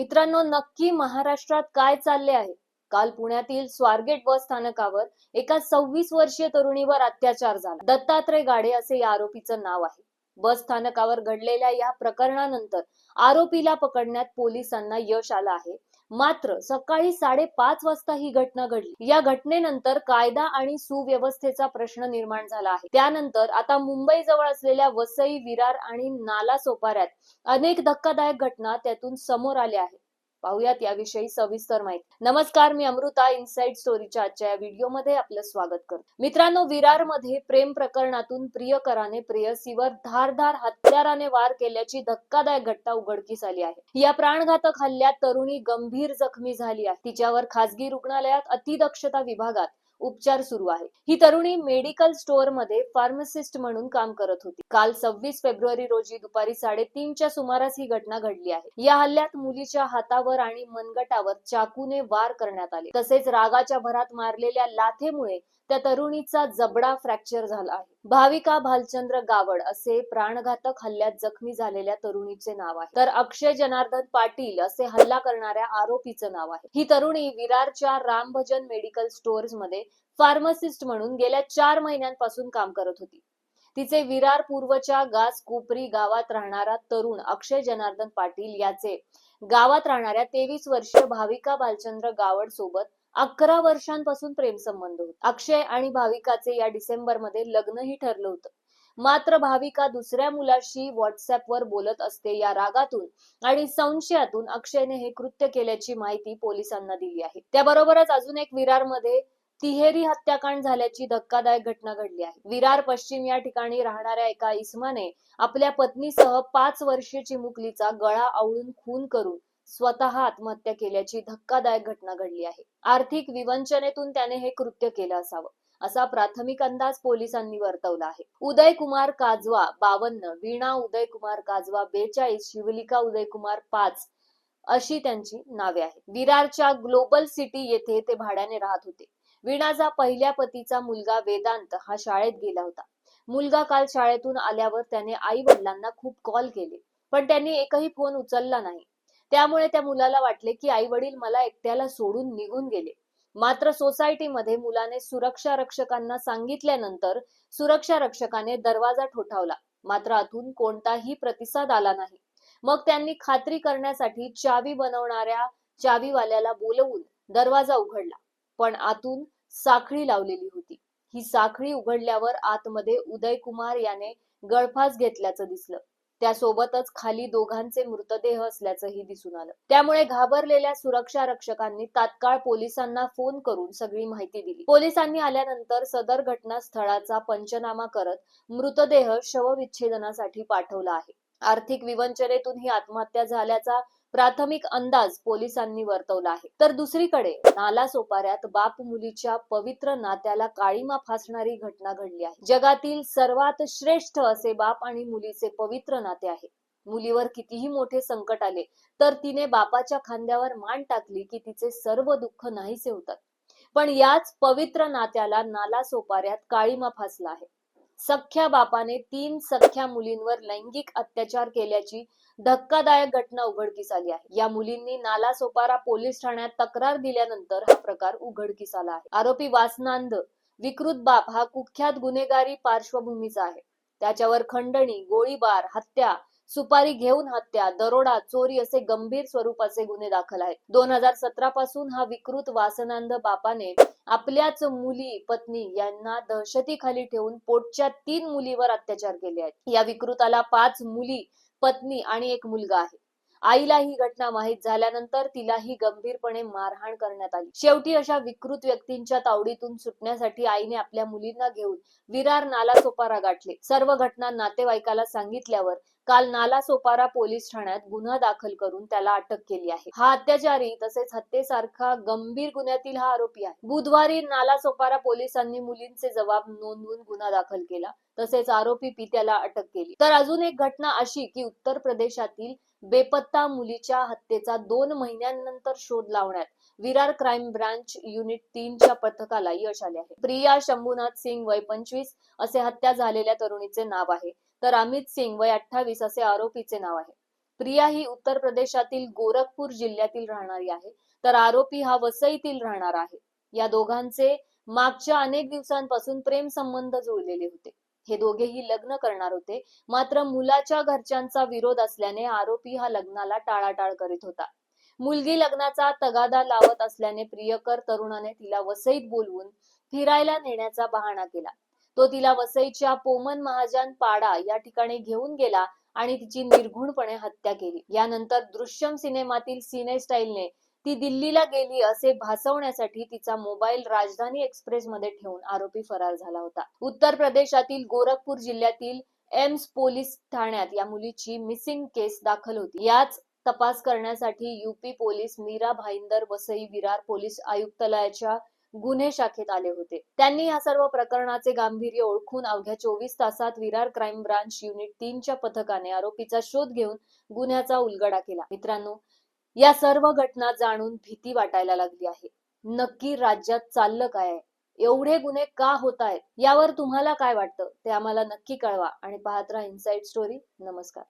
मित्रांनो नक्की महाराष्ट्रात काय चालले आहे? काल पुण्यातील स्वारगेट बस स्थानकावर एका सव्वीस वर्षीय तरुणीवर अत्याचार झाला. दत्तात्रय गाडे असे या आरोपीचं नाव आहे. बस स्थानकावर घडलेल्या या प्रकरणानंतर आरोपीला पकडण्यात पोलिसांना यश आलं आहे. मात्र सकाळी साडेपाच वाजता ही घटना घडली. या घटनेनंतर कायदा आणि सुव्यवस्थेचा प्रश्न निर्माण झाला आहे. त्यानंतर आता मुंबई जवळ असलेल्या वसई विरार आणि नाला सोपाऱ्यात अनेक धक्कादायक घटना त्यातून समोर आल्या आहेत. पाहुयात याविषयी सविस्तर माहिती. नमस्कार मी अमृता इनसाइड स्टोरीच्या आजच्या या व्हिडिओमध्ये आपलं स्वागत करतो. मित्रांनो विरारमध्ये प्रेम प्रकरणातून प्रियकराने प्रेयसीवर धारधार हत्याराने वार केल्याची धक्कादायक घटना उघडकीस आली आहे. या प्राणघातक हल्ल्यात तरुणी गंभीर जखमी झाली आहे. तिच्यावर खासगी रुग्णालयात अतिदक्षता विभागात उपचार सुरू आहे. ही तरुणी मेडिकल स्टोअरमध्ये फार्मासिस्ट म्हणून काम करत होती. काल सव्वीस फेब्रुवारी रोजी दुपारी साडेतीनच्या सुमारास ही घटना घडली आहे. या हल्ल्यात मुलीच्या हातावर आणि मनगटावर चाकूने वार करण्यात आले. तसेच रागाच्या भरात मारलेल्या लाथेमुळे त्या तरुणीचा जबडा फ्रॅक्चर झाला आहे. भाविका भालचंद्र गावड असे प्राणघातक हल्ल्यात जखमी झालेल्या तरुणीचे नाव आहे. तर अक्षय जनार्दन पाटील असे हल्ला करणाऱ्या आरोपीचं नाव आहे. ही तरुणी विरारच्या रामभजन मेडिकल स्टोअर्समध्ये फार्मसिस्ट म्हणून गेल्या चार महिन्यांपासून काम करत होती. तिचे विरार पूर्वच्या गास कोपरी गावात राहणारा तरुण अक्षय जनार्दन पाटील याचे गावात राहणाऱ्या तेवीस वर्षीय भाविका भालचंद्र गावड सोबत अकरा वर्षांपासून प्रेम संबंध अक्षय आणि भाविकाचे या डिसेंबरमध्ये लग्नही ठरलं होतं. मात्र भाविका दुसऱ्या मुलाशी व्हॉट्सअपवर बोलत असते या रागातून आणि संशयातून अक्षयने हे कृत्य केल्याची माहिती पोलिसांना दिली आहे. त्याबरोबरच अजून एक विरारमध्ये तिहेरी हत्याकांड झाल्याची धक्कादायक घटना घडली आहे. विरार पश्चिम या ठिकाणी राहणाऱ्या एका इस्माने आपल्या पत्नीसह पाच वर्षीय चिमुकलीचा गळा आवळून खून करून स्वतः आत्महत्या केल्याची धक्कादायक घटना घडली आहे. आर्थिक विवंचनेतून त्याने हे कृत्य केलं असावं असा प्राथमिक अंदाज पोलिसांनी वर्तवला आहे. उदय कुमार काजवा बावन्न वीणा उदय कुमार काजवा बेचाळीस शिवलिका उदय कुमार पाच अशी त्यांची नावे आहेत. विरारच्या ग्लोबल सिटी येथे ते भाड्याने राहत होते. वीणाचा पहिल्या पतीचा मुलगा वेदांत हा शाळेत गेला होता. मुलगा काल शाळेतून आल्यावर त्याने आई वडिलांना खूप कॉल केले पण त्यांनी एकही फोन उचलला नाही. त्यामुळे त्या मुलाला वाटले की आई वडील मला एकट्याला सोडून निघून गेले. मात्र सोसायटीमध्ये मुलाने सुरक्षा रक्षकांना सांगितल्यानंतर सुरक्षा रक्षकाने दरवाजा ठोठावला. मात्र आतून कोणताही प्रतिसाद आला नाही. मग त्यांनी खात्री करण्यासाठी चावी बनवणाऱ्या चावीवाल्याला बोलवून दरवाजा उघडला. पण आतून साखळी लावलेली होती. ही साखळी उघडल्यावर आतमध्ये उदय कुमार याने गळफास घेतल्याचं दिसलं. त्यासोबतच खाली दोघांचे मृतदेह असल्याचंही दिसून आलं. त्यामुळे घाबरलेल्या सुरक्षा रक्षकांनी तात्काळ पोलिसांना फोन करून सगळी माहिती दिली. पोलिसांनी आल्यानंतर सदर घटनास्थळाचा पंचनामा करत मृतदेह शवविच्छेदनासाठी पाठवला आहे. आर्थिक विवंचनेतून ही आत्महत्या झाल्याचा प्राथमिक अंदाज पोलिसांनी वर्तवला आहे. तर दुसरीकडे नाला सोपाऱ्यात बाप मुलीच्या पवित्र नात्याला काळीमा फासणारी घटना घडली आहे. जगातील सर्वात श्रेष्ठ असे बाप आणि मुलीचे पवित्र नाते आहे. मुलीवर कितीही मोठे संकट आले तर तिने बापाच्या खांद्यावर मान टाकली की तिचे सर्व दुःख नाहीसे होतात. पण याच पवित्र नात्याला नाला सोपाऱ्यात काळीमा फासला आहे. सख्या बापाने तीन सख्या मुलींवर लैंगिक अत्याचार केल्याची धक्कादायक घटना उघडकीस आली आहे. या मुलींनी नालासोपारा पोलीस ठाण्यात तक्रार दिल्यानंतर हा प्रकार उघडकीस आला आहे. आरोपी वासनांद विकृत बाप हा कुख्यात गुन्हेगारी पार्श्वभूमीचा आहे. त्याच्यावर खंडणी गोळीबार हत्या सुपारी घेऊन हत्या दरोडा चोरी असे गंभीर स्वरूपाचे गुन्हे दाखल आहेत. दोन हजार सतरा पासून हा विकृत वासनांद बापाने आपल्याच मुली पत्नी यांना दहशतीखाली ठेवून पोटच्या तीन मुलीवर अत्याचार केले आहेत. या विकृताला पाच मुली पत्नी आणि एक मुलगा आहे. आईला ही घटना माहीत झाल्यानंतर तिलाही गंभीरपणे मारहाण करण्यात आली. शेवटी अशा विकृत व्यक्तींच्या तावडीतून सुटण्यासाठी आईने आपल्या मुलींना घेऊन विरार नाला सोपारा गाठले. सर्व घटना नातेवाईकाला सांगितल्यावर काल नाला सोपारा पोलीस ठाण्यात गुन्हा दाखल करून त्याला अटक केली आहे. हा अत्याचारी तसेच हत्येसारखा गंभीर गुन्ह्यातील हा आरोपी आहे. बुधवारी नाला सोपारा पोलिसांनी मुलींचे जबाब नोंदवून गुन्हा दाखल केला. तसेच आरोपी पित्याला अटक केली. तर अजून एक घटना अशी की उत्तर प्रदेशातील बेपत्ता मुलीच्या हत्येचा दोन महिन्यांनंतर शोध लावण्यात विरार क्राईम ब्रांच युनिट तीनच्या पथकाला यश आले आहे. प्रिया शंभूनाथ सिंग वय पंचवीस असे हत्या झालेल्या तरुणीचे नाव आहे. तर अमित सिंग वय अठ्ठावीस असे आरोपीचे नाव आहे. प्रिया ही उत्तर प्रदेशातील गोरखपूर जिल्ह्यातील राहणारी आहे. तर आरोपी हा वसईतील राहणार आहे. या दोघांचे मागच्या अनेक दिवसांपासून प्रेम संबंध जुळलेले होते. हे दोघेही लग्न करणार होते. मात्र मुलाच्या घरच्यांचा विरोध असल्याने आरोपी हा लग्नाला टाळाटाळ करीत होता. मुलगी लग्नाचा तगादा लावत असल्याने प्रियकर तरुणाने तिला वसईत बोलवून फिरायला नेण्याचा बहाणा केला. तो तिला वसईच्या पोमन महाजन पाडा या ठिकाणी घेऊन गेला आणि तिची निर्घुणपणे हत्या केली. यानंतर दृश्यम सिनेमातील सिने स्टाईलने ती दिल्लीला गेली असे भासवण्यासाठी तिचा मोबाईल राजधानी एक्सप्रेस मध्ये ठेवून आरोपी फरार झाला होता. उत्तर प्रदेशातील गोरखपूर जिल्ह्यातील एम्स पोलीस ठाण्यात या मुलीची मिसिंग केस दाखल होती. याच तपास करण्यासाठी UP police Mira Bhayandar Vasai Virar police आयुक्तालयाच्या गुन्हे शाखेत आले होते. त्यांनी या सर्व प्रकरणाचे गांभीर्य ओळखून अवघ्या चोवीस तासात विरार क्राईम ब्रांच युनिट तीनच्या पथकाने आरोपीचा शोध घेऊन गुन्ह्याचा उलगडा केला. मित्रांनो या सर्व घटना जाणून भीती वाटायला लागली आहे. नक्की राज्यात चाललं काय एवढे गुन्हे का होत आहेत? यावर तुम्हाला काय वाटतं? ते आम्हाला नक्की कळवा आणि पाहत राहा इनसाइड स्टोरी नमस्कार.